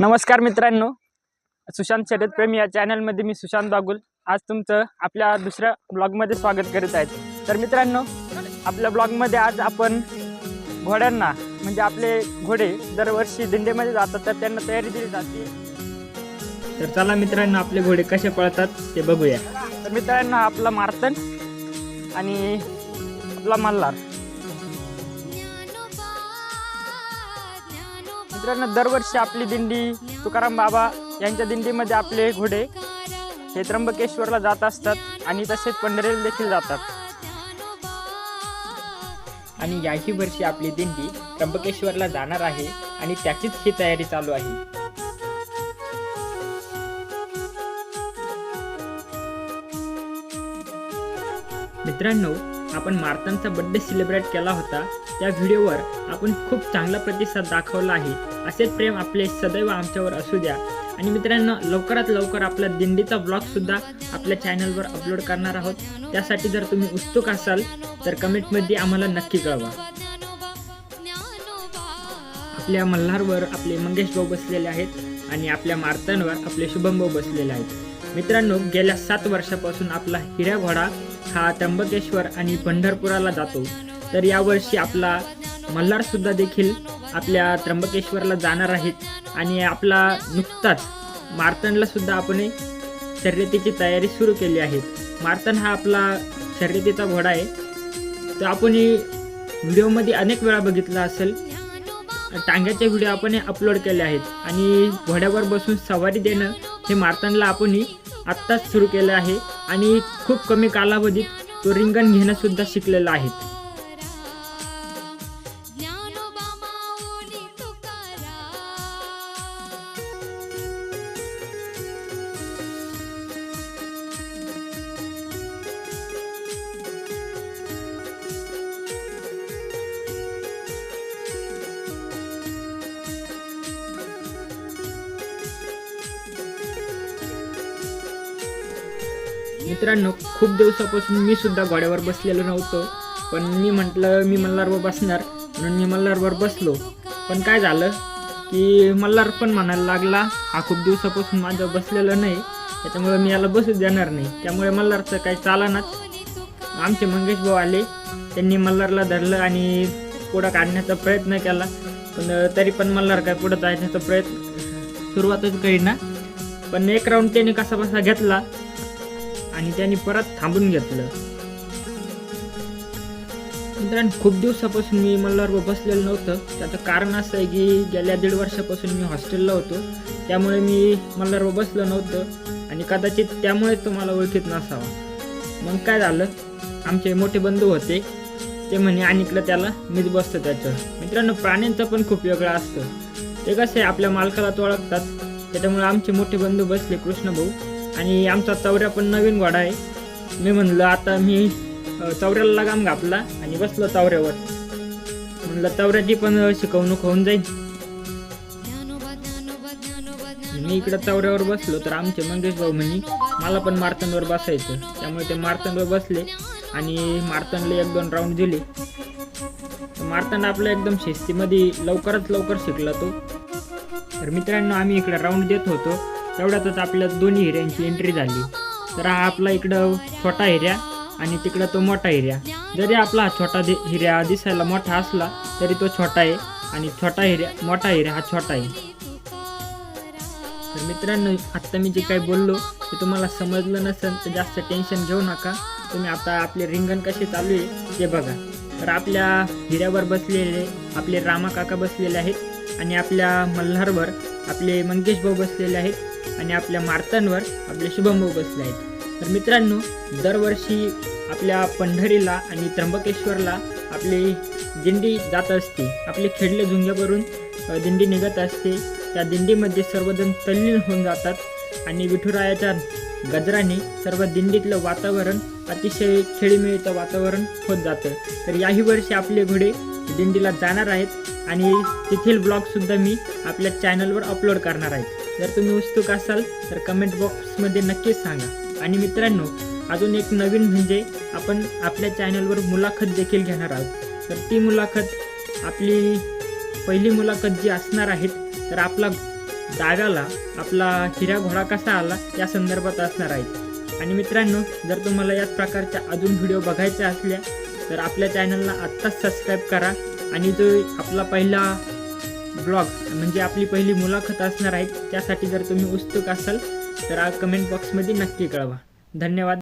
नमस्कार मित्रांनो. सुशांत शर्यत प्रेमी या चॅनलमध्ये मी सुशांत बागुल. आज तुमचं आपल्या दुसऱ्या ब्लॉगमध्ये स्वागत करीत आहेत तर मित्रांनो आपल्या ब्लॉगमध्ये आज आपण घोड्यांना म्हणजे आपले घोडे दरवर्षी दिंडीमध्ये जातात तर त्यांना तयारी दिली जाते. तर चला मित्रांनो आपले घोडे कसे पळतात ते बघूया. तर मित्रांनो आपला मार्तन आणि आपला मल्हार. मित्रांनो दरवर्षी आपली दिंडी तुकाराम बाबा यांच्या दिंडीमध्ये आपले घोडे हे त्र्यंबकेश्वरला जात असतात आणि तसेच पंढरीला देखील जातात. आणि याही वर्षी आपली दिंडी त्र्यंबकेश्वरला जाणार आहे आणि त्याचीच ही तयारी चालू आहे. मित्रांनो आपण मार्तांचा बड्डे सेलिब्रेट केला होता. त्या व्हिडिओवर आपण खूप चांगला प्रतिसाद दाखवला आहे. असेच प्रेम आपले सदैव आमच्यावर असू द्या. आणि मित्रांनो लवकरात लवकर आपला दिंडीचा ब्लॉग सुद्धा आपल्या चॅनलवर अपलोड करणार आहोत. त्यासाठी जर तुम्ही उत्सुक असाल तर कमेंटमध्ये आम्हाला नक्की कळवा. आपल्या मल्हारवर आपले मंगेश भाऊ बसलेले आहेत आणि आपल्या मार्तनवर आपले शुभम भाऊ बसलेले आहेत. मित्रांनो गेल्या सात वर्षापासून आपला हिऱ्या घोडा हा त्र्यंबकेश्वर आणि पंढरपुराला जातो. तर यावर्षी आपला मल्हार सुद्धा देखील आपल्या त्र्यंबकेश्वरला जाणार आहेत. आणि आपला नुकताच मार्तनला सुद्धा आपण शर्यतीची तयारी सुरू केली आहे. मार्तन हा आपला शर्यतीचा घोडा आहे. तर आपण व्हिडिओमध्ये अनेक वेळा बघितला असेल. टांग्याचे व्हिडिओ आपण अपलोड केले आहेत. आणि घोड्यावर बसून सवारी देणं हे मार्तनला आपण आत्ताच सुरू केलं आहे. आणि खूप कमी कालावधीत तो रिंगण घेणंसुद्धा शिकलेलं शिकलेला आहे. मित्रांनो खूप दिवसापासून मी सुद्धा घोड्यावर बसलेलो नव्हतो. पण मी म्हटलं मी मल्हारवर बसणार. म्हणून मी मल्हारवर बसलो. पण काय झालं की मल्हार पण म्हणायला लागला हा खूप दिवसापासून माझं बसलेलं नाही. त्याच्यामुळे मी याला बसूच देणार नाही. त्यामुळे मल्हारचं काही चालनाच. आमचे मंगेश भाऊ आले. त्यांनी मल्हारला धरलं आणि पुढं काढण्याचा प्रयत्न केला. पण तरी पण मल्हार काय पुढं जाण्याचा प्रयत्न सुरुवातच करीना. पण एक राऊंड त्याने कसा बसा घेतला. आणि त्यांनी परत थांबून घेतलं. मित्रांनो खूप दिवसापासून मी मल्हारवर बसलेलं नव्हतं. त्याचं कारण असं आहे की गेल्या दीड वर्षापासून मी हॉस्टेलला होतो. त्यामुळे मी मल्हारवर बसलं नव्हतं आणि कदाचित त्यामुळेच तो मला ओळखीत नसावा. मग काय झालं? आमचे मोठे बंधू होते. ते म्हणे आणिकलं त्याला मीच बसतं त्याचं. मित्रांनो प्राण्यांचं पण खूप वेगळं असतं. ते कसं आहे आपल्या मालकाला तो ओळखतात. त्याच्यामुळे आमचे मोठे बंधू बसले कृष्णभाऊ. आणि आमचा चौऱ्या पण नवीन घोडा आहे. मी म्हणलं आता मी चौऱ्याला लगाम घातला आणि बसलो चौऱ्यावर. म्हणलं चौऱ्याची पण शिकवणूक होऊन जाईल. मी इकडं चौऱ्यावर बसलो तर आमचे मंगेश भाऊ म्हणे मला पण मार्तनवर बसायचं. त्यामुळे ते मार्तनवर बसले आणि मार्तनला एक दोन राऊंड दिले. मार्तन आपलं एकदम शिस्तीमध्ये लवकरच लवकर शिकला तो. तर मित्रांनो आम्ही इकडे राऊंड देत होतो. तेवढ्यातच आपल्या दोन्ही हिऱ्यांची एंट्री झाली. तर हा आपला इकडं छोटा हिऱ्या आणि तिकडं तो मोठा हिऱ्या. जरी आपला हा छोटा दि- हिऱ्या दिसायला मोठा असला तरी तो छोटा आहे आणि छोटा हिऱ्या मोठा हिऱ्या हा छोटा आहे. तर मित्रांनो आत्ता मी जे काही बोललो ते तुम्हाला समजलं नसेल तर जास्त टेन्शन घेऊ नका. तुम्ही आता आपले रिंगण कसे चालू आहे ते बघा. तर आपल्या हिऱ्यावर बसलेले आपले रामा काका बसलेले आहेत आणि आपल्या मल्हारवर आपले मंगेश भाऊ बसलेले आहेत. आणि आपल्या मार्तांवर आपले शुभम बसले आहेत. तर मित्रांनो दरवर्षी आपल्या पंढरीला आणि त्र्यंबकेश्वरला आपली दिंडी जात असते. आपले खेडले झुंग्यावरून दिंडी निघत असते. त्या दिंडीमध्ये सर्वजण तल्लीन होऊन जातात आणि विठुरायाच्या गजराने सर्व दिंडीतलं वातावरण अतिशय खेळीमेळीचं वातावरण होत जातं. तर याही वर्षी आपले घोडे दिंडीला जाणार आहेत आणि तेथील ब्लॉगसुद्धा मी आपल्या चॅनलवर अपलोड करणार आहे जर तुम्ही उत्सुक असाल तर कमेंट बॉक्समध्ये नक्कीच सांगा. आणि मित्रांनो अजून एक नवीन म्हणजे आपण आपल्या चॅनलवर मुलाखत देखील घेणार आहोत. तर ती मुलाखत आपली पहिली मुलाखत जी असणार आहेत तर आपला दागाला आपला हिरा घोडा कसा आला या संदर्भात असणार आहेत आणि मित्रांनो जर तुम्हाला याच प्रकारच्या अजून व्हिडिओ बघायच्या असल्या तर आपल्या चॅनलला आत्ताच सबस्क्राईब करा. आणि जो आपला पहिला ब्लॉग म्हणजे आपली पहिली मुलाखत असणार आहे त्यासाठी जर तुम्ही उत्सुक असाल तर कमेंट बॉक्समध्ये नक्की कळवा. धन्यवाद.